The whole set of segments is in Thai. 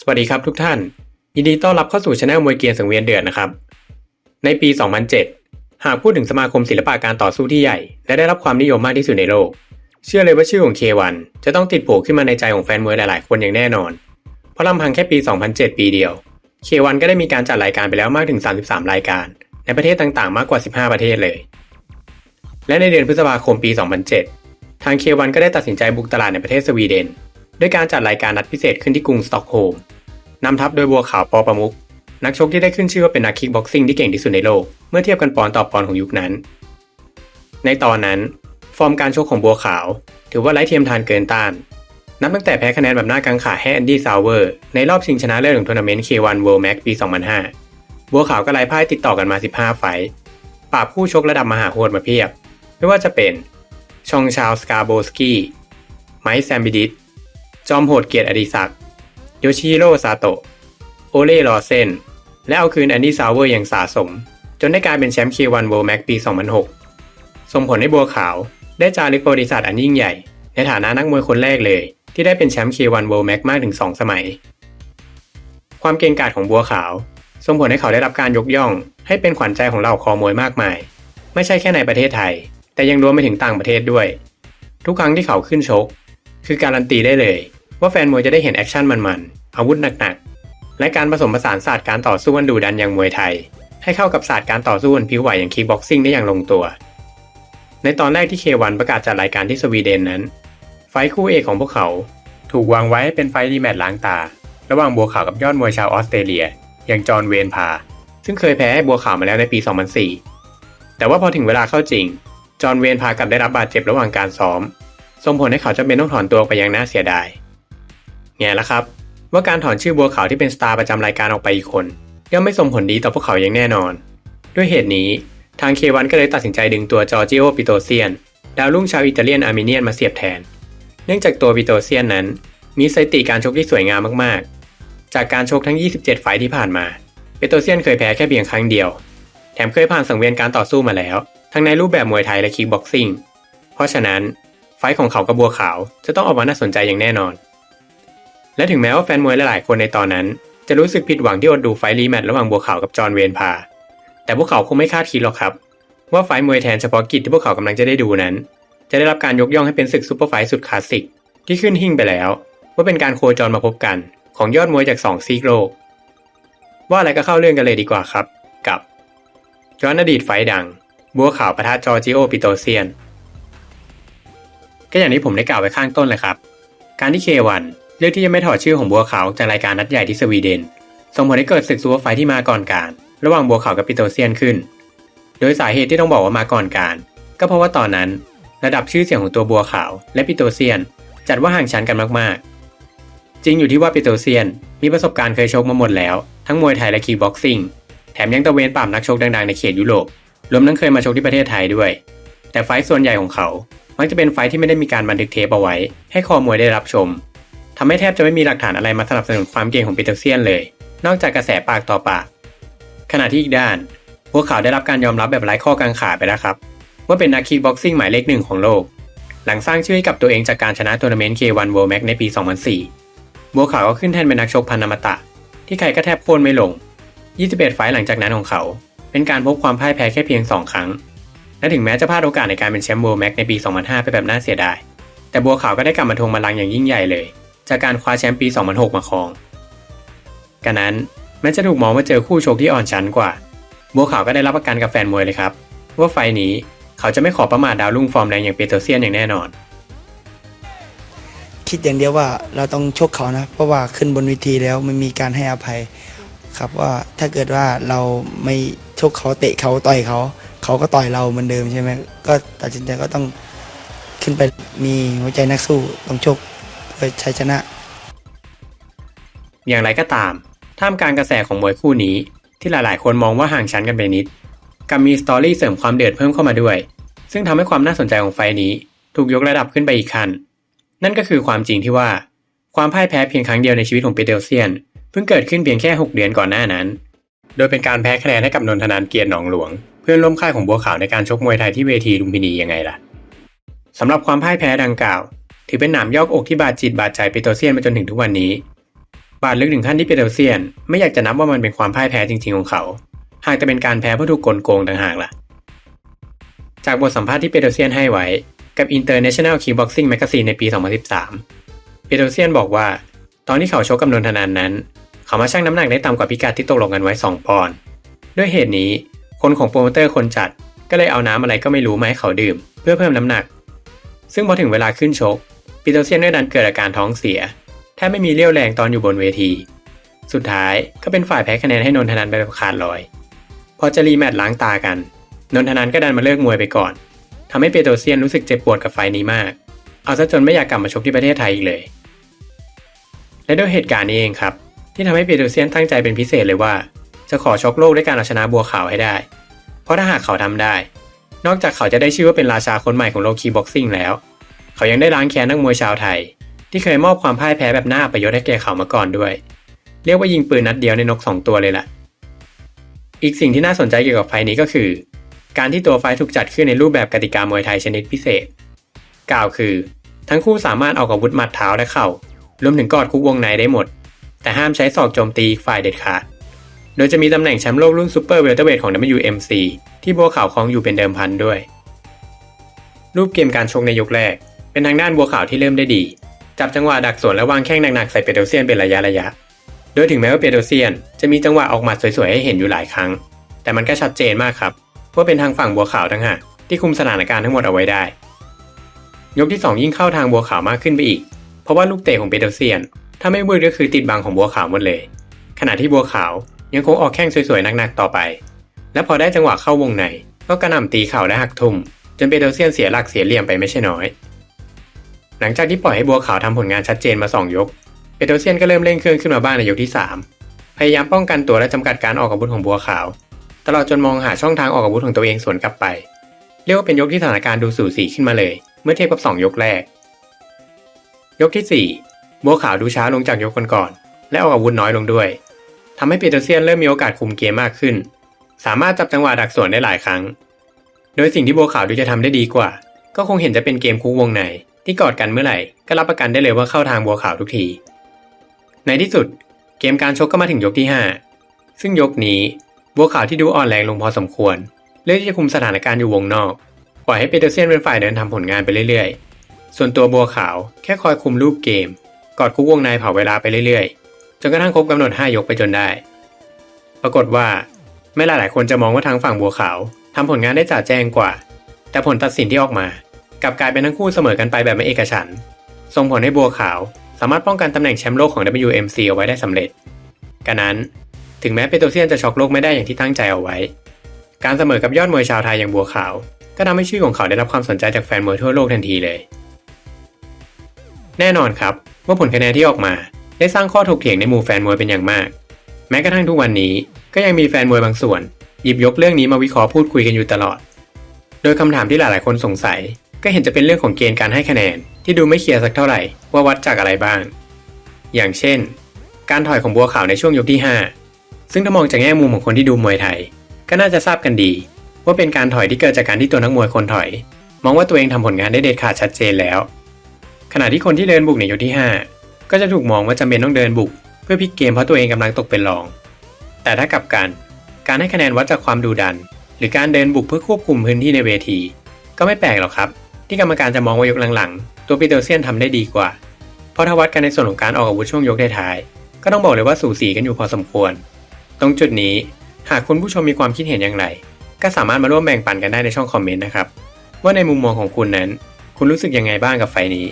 สวัสดีครับทุกท่าน ยินดีต้อนรับเข้าสู่ช anel มวยเกียร์สังเวียนเดือดนะครับ ในปี 2007 หากพูดถึงสมาคมศิลปะการต่อสู้ที่ใหญ่ และได้รับความนิยมมากที่สุดในโลก เชื่อเลยว่าชื่อของ K1 จะต้องติดโผล่ขึ้นมาในใจของแฟนมวยหลาย ๆ คนอย่างแน่นอน เพราะลำพังแค่ปี 2007 ปีเดียว K1 ก็ได้มีการจัดรายการไปแล้วมากถึง 33 รายการ ในประเทศต่าง ๆ มากกว่า 15 ประเทศเลย และในเดือนพฤษภาคมปี 2007 ทาง K1 ก็ได้ตัดสินใจบุกตลาดในประเทศสวีเดนด้วยการจัดรายการนัดพิเศษขึ้นที่กรุงสต็อกโฮล์ม นำทัพโดยบัวขาวปอประมุก นักชกที่ได้ขึ้นชื่อว่าเป็นนักคิกบ็อกซิ่งที่เก่งที่สุดในโลก เมื่อเทียบกันปอนต่อปอนของยุคนั้น ในตอนนั้น ฟอร์มการชกของบัวขาว ถือว่าไร้เทียมทานเกินต้านนับตั้งแต่แพ้คะแนนแบบหน้ากังขาให้แอนดี้ซาวเวอร์ ในรอบชิงชนะเลิศของทัวร์นาเมนต์ K1 World Max ปี 2005 บัวขาวก็ไล่พ่ายติดต่อกันมา 15 ไฟต์ปราบคู่ชกระดับมหาโหดมาเพียบ ไม่ว่าจะเป็นชองชาวสกาโบสกี้ ไมค์แซมบิดิสจอมโหดเกียรติอดิศักดิ์ โยชิโร่ซาโตะ โอเล่ลอเซน และเอาคืนแอนดี้ซาวเวอร์อย่างสะสม จนได้กลายเป็นแชมป์ K1 World Max ปี 2006 ส่งผลให้บัวขาว ได้จารึกประวัติศาสตร์อันยิ่งใหญ่ ในฐานะนักมวยคนแรกเลย ที่ได้เป็นแชมป์ K1 World Max มากถึง 2 สมัย ความเก่งกาจของบัวขาว ส่งผลให้เขาได้รับการยกย่อง ให้เป็นขวัญใจของเหล่าคอมวยมากมาย ไม่ใช่แค่ในประเทศไทย แต่ยังรวมไปถึงต่างประเทศด้วย ทุกครั้งที่เขาขึ้นชก คือการันตีได้เลยว่าแฟนมวยจะได้เห็นแอคชั่นมันๆ อาวุธหนักๆ และการผสมผสานศาสตร์การต่อสู้อันดุดันอย่างมวยไทย ให้เข้ากับศาสตร์การต่อสู้อันผิวไหวอย่างคิกบ็อกซิ่งได้อย่างลงตัว ในตอนแรกที่เควันประกาศจัดรายการที่สวีเดนนั้น ไฟคู่เอกของพวกเขา ถูกวางไว้ให้เป็นไฟรีแมตช์ล้างตา ระหว่างบัวขาวกับยอดมวยชาวออสเตรเลีย อย่างจอห์นเวนพา ซึ่งเคยแพ้ให้บัวขาวมาแล้วในปี 2004 แต่ว่าพอถึงเวลาเข้าจริง จอห์นเวนพากลับได้รับบาดเจ็บระหว่างการซ้อมส่งผลให้เขาจำเป็นต้องถอนตัวไปอย่างน่าเสียดายไงล่ะครับ ว่าการถอนชื่อบัวขาวที่เป็นสตาร์ประจำรายการออกไปอีกคนย่อมไม่ส่งผลดีต่อพวกเขาอย่างแน่นอน ด้วยเหตุนี้ทางเควันก็เลยตัดสินใจดึงตัวจอร์จิโอปิโตเซียน ดาวรุ่งชาวอิตาเลียนอาร์เมเนียนมาเสียบแทน เนื่องจากตัวปิโตเซียนนั้น มีสถิติการชกที่สวยงามมากๆ จากการชกทั้ง 27 ไฟที่ผ่านมาปิโตเซียนเคยแพ้แค่เพียงครั้งเดียว แถมเคยผ่านสังเวียนการต่อสู้มาแล้ว ทั้งในรูปแบบมวยไทยและคิกบ็อกซิ่ง เพราะฉะนั้นไฟท์ของเขากับบัวขาวจะต้องออกมาน่าสนใจอย่างแน่นอน และถึงแม้ว่าแฟนมวยหลายๆคนในตอนนั้น จะรู้สึกผิดหวังที่อดดูไฟรีแมตช์ระหว่างบัวขาวกับจอห์นเวนพา แต่พวกเขาคงไม่คาดคิดหรอกครับ ว่าไฟมวยแทนเฉพาะกิจที่พวกเขากำลังจะได้ดูนั้น จะได้รับการยกย่องให้เป็นศึกซูเปอร์ไฟสุดคลาสสิกที่ขึ้นหิ่งไปแล้ว ว่าเป็นการโคจรมาพบกัน ของยอดมวยจากสองซีกโลก ว่าอะไรก็เข้าเรื่องกันเลยดีกว่าครับ กับย้อนอดีตไฟดัง บัวขาวประทะจอร์จิโอปิโตเซียน ก็อย่างที่ผมได้กล่าวไว้ข้างต้นเลยครับ การที่เควัน เลือกที่จะไม่ถอดชื่อของบัวขาวจากรายการนัดใหญ่ที่สวีเดน ส่งผลให้เกิดศึกซูเปอร์ไฟที่มาก่อนการ ระหว่างบัวขาวกับปิโตเซียนขึ้น โดยสาเหตุที่ต้องบอกว่ามาก่อนการ ก็เพราะว่าตอนนั้นระดับชื่อเสียงของตัวบัวขาว และปิโตเซียน จัดว่าห่างชั้นกันมากๆ จริงอยู่ที่ว่าปิโตเซียน มีประสบการณ์เคยชกมาหมดแล้ว ทั้งมวยไทยและคีบ็อกซิ่ง แถมยังตะเวนปราบนักชกดังๆในเขตยุโรป รวมทั้งเคยมาชกที่ประเทศไทยด้วย แต่ไฟส่วนใหญ่ของเขา มักจะเป็นไฟที่ไม่ได้มีการบันทึกเทปเอาไว้ ให้คอมวยได้รับชม ทำให้แทบจะไม่มีหลักฐานอะไรมาสนับสนุนความเก่งของปีเตอร์เซียนเลย นอกจากกระแสปากต่อปาก ขณะที่อีกด้าน พวกเขาได้รับการยอมรับแบบไร้ข้อกังขาไปแล้วครับ ว่าเป็นนักคีบ็อกซิ่งหมายเลขหนึ่งของโลก หลังสร้างชื่อให้กับตัวเองจากการชนะทัวร์นาเมนต์ K1 World Max ในปี 2004 บัวขาวก็ขึ้นแท่นเป็นนักชกพันธมตะ ที่ใครก็แทบโค่นไม่ลง 21 ไฟล์หลังจากนั้นของเขา เป็นการพบความพ่ายแพ้แค่เพียง 2 ครั้ง และถึงแม้จะพลาดโอกาสในการเป็นแชมป์ World Max ในปี 2005 ไปแบบน่าเสียดาย แต่บัวขาวก็ได้กลับมาทวงบัลลังก์อย่างยิ่งใหญ่เลย จากการคว้าแชมป์ปี 2006 มาครองกันนั้นแม้จะถูกมองว่าเจอคู่ชกที่อ่อนชั้นกว่า บัวขาวก็ได้รับประกันกับแฟนมวยเลยครับ ว่าไฟล์นี้เขาจะไม่ขอประมาทดาวรุ่งฟอร์มแรงอย่างเปโตรเซียนอย่างแน่นอน คิดอย่างเดียวว่าเราต้องชกเขานะ เพราะว่าขึ้นบนเวทีแล้วไม่มีการให้อภัยครับว่าถ้าเกิดว่าเราไม่ชกเขาเตะเขาต่อยเขา เขาก็ต่อยเราเหมือนเดิมใช่ไหมก็ตัดสินใจก็ต้องขึ้นไปมีหัวใจนักสู้ต้องชก เพื่อชัยชนะ อย่างไรก็ตาม ท่ามกลางกระแสของมวยคู่นี้ ที่หลายๆ คนมองว่าห่างชั้นกันไปนิดกับมีสตอรี่เสริมความเดือดเพิ่มเข้ามาด้วย ซึ่งทำให้ความน่าสนใจของไฟนี้ ถูกยกระดับขึ้นไปอีกขั้น นั่นก็คือความจริงที่ว่า ความพ่ายแพ้เพียงครั้งเดียวในชีวิตของเปเตลเซียน เพิ่งเกิดขึ้นเพียงแค่ 6 เดือนก่อนหน้านั้น โดยเป็นการแพ้คะแนนให้กับนนทนานเกียรติหนองหลวง เพื่อนร่วมค่ายของบัวขาวในการชกมวยไทยที่เวทีลุมพินียังไงล่ะสำหรับความพ่ายแพ้ดังกล่าว ถือเป็นหนามยอกอกที่บาดจิตบาดใจเปโตเซียนมาจนถึงทุกวันนี้ บาดลึกถึงขั้นที่เปโตเซียน ไม่อยากจะนับว่ามันเป็นความพ่ายแพ้จริง ๆ ของเขา หากจะเป็นการแพ้เพราะถูกกลโกงต่างหากล่ะ จากบทสัมภาษณ์ที่เปโตเซียนให้ไว้กับ International Kickboxing Magazine ในปี 2013เปโตเซียนบอกว่า ตอนที่เขาชกกับนนทนานนั้น เขามาชั่งน้ำหนักได้ต่ำกว่าพิกัดที่ตกลงกันไว้ 2 ปอนด์ด้วยเหตุนี้คนของโปรโมเตอร์คนจัดก็เลยเอาน้ำอะไรก็ไม่รู้มาให้เขาดื่ม เพื่อเพิ่มน้ำหนัก ซึ่งพอถึงเวลาขึ้นชก ปีเตเซียนด้ดันเกิดอาการท้องเสียแทบไม่มีเรี่ยวแรงตอนอยู่บนเวที สุดท้ายก็เป็นฝ่ายแพ้คะแนนให้นนทนันไปแบบขาดลอย พอจะรีแมตช์ล้างตากัน นนทนันก็ดันมาเลิกมวยไปก่อนทำให้เปโตเซียนรู้สึกเจ็บปวดกับไฟนี้มาก เอาซะจนไม่อยากกลับมาชกที่ประเทศไทยอีกเลย และด้วยเหตุการณ์นี้เองครับ ที่ทำให้เปโตเซียนตั้งใจเป็นพิเศษเลยว่า จะขอชกโลกด้วยการเอาชนะบัวขาวให้ได้ เพราะถ้าหากเขาทำได้ นอกจากเขาจะได้ชื่อว่าเป็นราชาคนใหม่ของโลกคีบ็อกซิ่งแล้ว เขายังได้ล้างแค้นนักมวยชาวไทย ที่เคยมอบความพ่ายแพ้แบบหน่าอัปยศให้แก่เขามาก่อนด้วย เรียกว่ายิงปืนนัดเดียวในนกสองตัวเลยล่ะ อีกสิ่งที่น่าสนใจเกี่ยวกับไฟล์นี้ก็คือ การที่ตัวไฟล์ถูกจัดขึ้นในรูปแบบกติกามวยไทยชนิดพิเศษ กล่าวคือ ทั้งคู่สามารถออกอาวุธหมัดเท้าและเข่ารวมถึงกอดคุกวงในได้หมด แต่ห้ามใช้ศอกโจมตีอีกฝ่ายเด็ดขาดโดยจะมีตำแหน่งแชมป์โลกรุ่นซูเปอร์เวลเตอร์เวทของ WMC ที่บัวขาวครองอยู่เป็นเดิมพันด้วย รูปเกมการชกในยกแรก เป็นทางด้านบัวขาวที่เริ่มได้ดี จับจังหวะดักสวนและวางแข้งหนักๆใส่เปโตรเซียนเป็นระยะระยะ โดยถึงแม้ว่าเปโตรเซียนจะมีจังหวะออกหมัดสวยๆให้เห็นอยู่หลายครั้ง แต่มันก็ชัดเจนมากครับว่าเป็นทางฝั่งบัวขาวทั้งหากที่คุมสถานการณ์ทั้งหมดเอาไว้ได้ ยกที่ 2 ยิ่งเข้าทางบัวขาวมากขึ้นไปอีก เพราะว่าลูกเตะของเปโตรเซียน ถ้าไม่มืดก็คือติดบังของบัวขาวหมดเลย ขณะที่บัวขาวยังคงออกแข้งสวยๆหนักๆต่อไป และพอได้จังหวะเข้าวงในก็กระหน่ำตีเข่าและหักทุ่มจนเปโตรเซียนเสียหลักเสียเหลี่ยมไปไม่ใช่น้อย หลังจากที่ปล่อยให้บัวขาวทำผลงานชัดเจนมา 2 ยก เปโตรเซียนก็เริ่มเร่งเครื่องขึ้นมาบ้างในยกที่ 3 พยายามป้องกันตัวและจำกัดการออกอาวุธของบัวขาว ตลอดจนมองหาช่องทางออกอาวุธของตัวเองสวนกลับไป เรียกว่าเป็นยกที่สถานการณ์ดูสูสีขึ้นมาเลย เมื่อเทียบกับ 2 ยกแรก ยกที่ 4 บัวขาวดูช้าลงจากยกก่อนๆและออกอาวุธน้อยลงด้วยทำให้เปโตรเซียนเริ่มมีโอกาสคุมเกมมากขึ้น สามารถจับจังหวะดักสวนได้หลายครั้ง โดยสิ่งที่บัวขาวดูจะทำได้ดีกว่า ก็คงเห็นจะเป็นเกมคุกวงใน ที่กอดกันเมื่อไหร่ ก็รับประกันได้เลยว่าเข้าทางบัวขาวทุกที ในที่สุดเกมการชกก็มาถึงยกที่ 5 ซึ่งยกนี้บัวขาวที่ดูอ่อนแรงลงพอสมควรเลือกที่จะคุมสถานการณ์อยู่วงนอก ปล่อยให้เปโตรเซียนเป็นฝ่ายเดินทำผลงานไปเรื่อยๆ ส่วนตัวบัวขาวแค่คอยคุมรูปเกม กอดคุกวงในเผาเวลาไปเรื่อยๆ จนกระทั่งครบกำหนด 5 ยกไปจนได้ ปรากฏว่าไม่หลายๆคนจะมองว่าทางฝั่งบัวขาวทำผลงานได้จ่าแจ้งกว่า แต่ผลตัดสินที่ออกมา กลับกลายเป็นทั้งคู่เสมอกันไปแบบไม่เอกฉันส่งผลให้บัวขาว สามารถป้องกันตำแหน่งแชมป์โลกของ WMC เอาไว้ได้สำเร็จกันนั้น ถึงแม้เปโตรเซียนจะช็อกโลกไม่ได้อย่างที่ตั้งใจเอาไว้ การเสมอกับยอดมวยชาวไทยอย่างบัวขาว ก็ทำให้ชื่อของเขาได้รับความสนใจจากแฟนมวยทั่วโลกทันทีเลย แน่นอนครับว่าผลคะแนนที่ออกมา ได้สร้างข้อถกเถียงในหมู่แฟนมวยเป็นอย่างมาก แม้กระทั่งทุกวันนี้ก็ยังมีแฟนมวยบางส่วน หยิบยกเรื่องนี้มาวิเคราะห์พูดคุยกันอยู่ตลอด โดยคำถามที่หลายๆคนสงสัย ก็เห็นจะเป็นเรื่องของเกณฑ์การให้คะแนน ที่ดูไม่เคลียร์สักเท่าไหร่ว่าวัดจากอะไรบ้าง อย่างเช่น การถอยของบัวขาวในช่วงยกที่ 5 ซึ่งถ้ามองจากแง่มุมของคนที่ดูมวยไทย ก็น่าจะทราบกันดี ว่าเป็นการถอยที่เกิดจากการที่ตัวนักมวยคนถอย มองว่าตัวเองทำผลงานได้เด็ดขาดชัดเจนแล้ว ขณะที่คนที่เดินบุกในยกที่ 5 ก็จะถูกมองว่าจำเป็นต้องเดินบุก เพื่อพลิกเกมเพราะตัวเองกำลังตกเป็นรอง แต่ถ้ากลับกัน การให้คะแนนวัดจากความดุดัน หรือการเดินบุกเพื่อควบคุมพื้นที่ในเวทีก็ไม่แปลกหรอกครับ ที่กรรมการจะมองว่ายกหลังๆ ตัวปีเตอร์เซียนทำได้ดีกว่า เพราะถ้าวัดกันในส่วนของการออกอาวุธช่วงยกท้ายๆก็ต้องบอกเลยว่าสูสีกันอยู่พอสมควร ตรงจุดนี้หากคุณผู้ชมมีความคิดเห็นอย่างไร ก็สามารถมาร่วมแบ่งปันกันได้ในช่องคอมเมนต์นะครับ ว่าในมุมมองของคุณนั้น คุณรู้สึกยังไงบ้างกับไฟนี้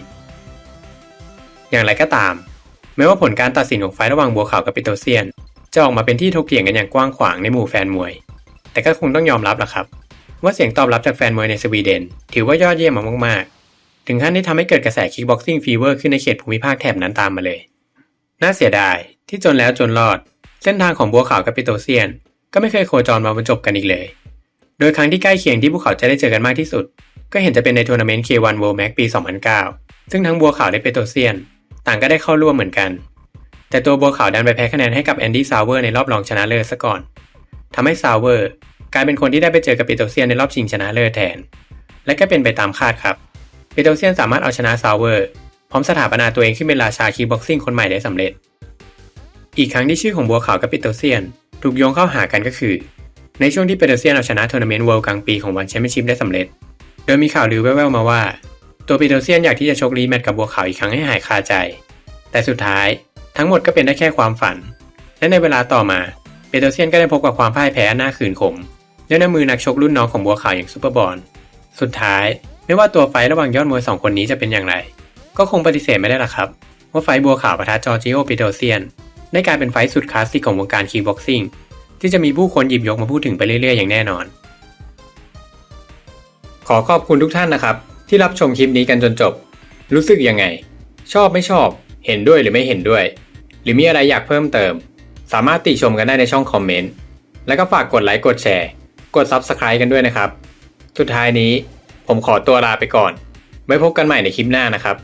อย่างไรก็ตาม แม้ว่าผลการตัดสินของไฟระหว่างบัวขาวกับปิโตเซียน จะออกมาเป็นที่ถกเถียงกันอย่างกว้างขวางในหมู่แฟนมวย แต่ก็คงต้องยอมรับละครับ ว่าเสียงตอบรับจากแฟนมวยในสวีเดน ถือว่ายอดเยี่ยมมากๆ ถึงขั้นที่ทำให้เกิดกระแสคิกบ็อกซิ่งฟีเวอร์ขึ้นในเขตภูมิภาคแถบนั้นตามมาเลย น่าเสียดายที่จนแล้วจนรอด เส้นทางของบัวขาวกับปิโตเซียน ก็ไม่เคยโคจรมาบรรจบกันอีกเลย โดยครั้งที่ใกล้เคียงที่พวกเขาจะได้เจอกันมากที่สุด ก็เห็นจะเป็นในทัวร์นาเมนต์ K1 World Max ปี 2009 ซึ่งทั้งบัวขาวและเปโตเซียน ต่างก็ได้เข้าร่วมเหมือนกัน แต่ตัวบัวขาวดันไปแพ้คะแนนให้กับแอนดี้ซาวเวอร์ในรอบรองชนะเลิศซะก่อนทำให้ซาวเวอร์ กลายเป็นคนที่ได้ไปเจอกับปิโตเซียนในรอบชิงชนะเลิศแทน และก็เป็นไปตามคาดครับปิโตเซียนสามารถเอาชนะซาวเวอร์ พร้อมสถาปนาตัวเองขึ้นเป็นราชาคีบ็อกซิ่งคนใหม่ได้สำเร็จ อีกครั้งที่ชื่อของบัวขาวกับปิโตเซียน ถูกโยงเข้าหากันก็คือ ในช่วงที่ปิโตเซียนเอาชนะทัวร์นาเมนต์เวิลด์กลางปีของวันแชมเปี้ยนชิพได้สำเร็จ โดยมีข่าวลือแว่วๆมาว่า ตัวปิโตเซียนอยากที่จะชกรีแมตช์กับบัวขาวอีกครั้งให้หายคาใจ แต่สุดท้ายทั้งหมดก็เป็นได้แค่ความฝัน และในเวลาต่อมาเปโตรเซียนก็ได้พบกับความพ่ายแพ้อันน่าขืนขม ด้วยน้ำมือนักชกรุ่นน้องของบัวขาวอย่างซูเปอร์บอลสุดท้าย ไม่ว่าตัวไฟระหว่างยอดมวยสองคนนี้จะเป็นอย่างไร ก็คงปฏิเสธไม่ได้ละครับ ว่าไฟบัวขาวปะทะจอร์จิโอปิโตเซียนได้กลายเป็นไฟสุดคลาสสิกของวงการคีบ็อกซิ่งที่จะมีผู้คนหยิบยกมาพูดถึงไปเรื่อยๆอย่างแน่นอน ขอขอบคุณทุกท่านนะครับ ที่รับชมคลิปนี้กันจนจบ รู้สึกยังไง ชอบไม่ชอบ เห็นด้วยหรือไม่เห็นด้วย หรือมีอะไรอยากเพิ่มเติม สามารถติชมกันได้ในช่องคอมเมนต์แล้วก็ฝากกดไลค์กดแชร์ กด Subscribe กันด้วยนะครับ สุดท้ายนี้ผมขอตัวลาไปก่อน ไว้พบกันใหม่ในคลิปหน้านะครับ